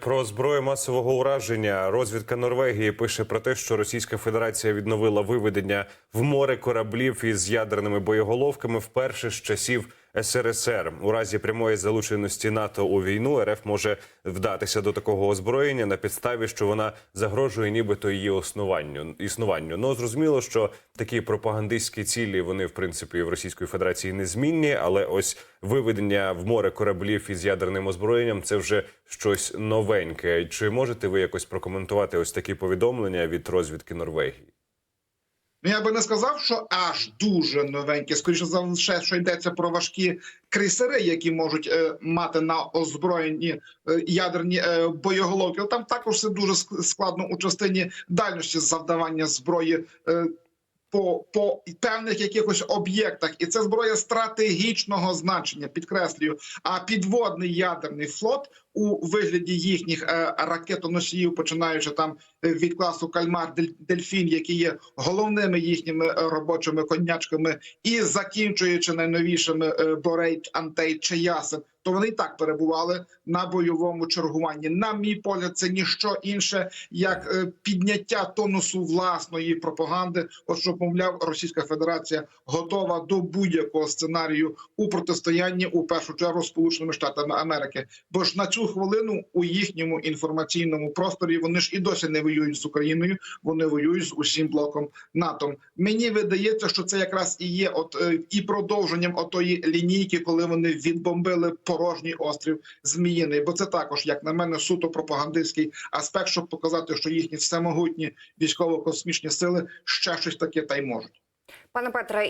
Про зброю масового ураження. Розвідка Норвегії пише про те, що Російська Федерація відновила виведення в море кораблів із ядерними боєголовками вперше з часів СРСР. У разі прямої залученості НАТО у війну РФ може вдатися до такого озброєння на підставі, що вона загрожує, нібито її основанню існуванню. Ну зрозуміло, що такі пропагандистські цілі вони в принципі в Російської Федерації незмінні, але ось виведення в море кораблів із ядерним озброєнням це вже щось новеньке. Чи можете ви якось прокоментувати ось такі повідомлення від розвідки Норвегії? Ну, я би не сказав, що аж дуже новенькі. Скоріше за все, що йдеться про важкі крейсери, які можуть е, мати на озброєнні е, ядерні е, боєголовки. Там також все дуже складно у частині дальності завдавання зброї. Е, по, по певних якихось об'єктах, і це зброя стратегічного значення, підкреслюю. А підводний ядерний флот у вигляді їхніх е, ракетоносіїв, починаючи там е, від класу Кальмар Дель- Дельфін, які є головними їхніми е, робочими конячками, і закінчуючи найновішими Борейт, Антей чи Ясен, то вони і так перебували на бойовому чергуванні. На мій погляд, це ніщо інше як підняття тонусу власної пропаганди. От що мовляв, Російська Федерація готова до будь-якого сценарію у протистоянні у першу чергу Сполученими Штатами Америки. Бо ж на цю хвилину у їхньому інформаційному просторі вони ж і досі не воюють з Україною, вони воюють з усім блоком НАТО. Мені видається, що це якраз і є от е, і продовженням отої лінійки, коли вони відбомбили порожній острів Зміїний. Бо це також, як на мене, суто пропагандистський аспект, щоб показати, що їхні всемогутні військово-космічні сили ще щось таке та й можуть. Пане Петре,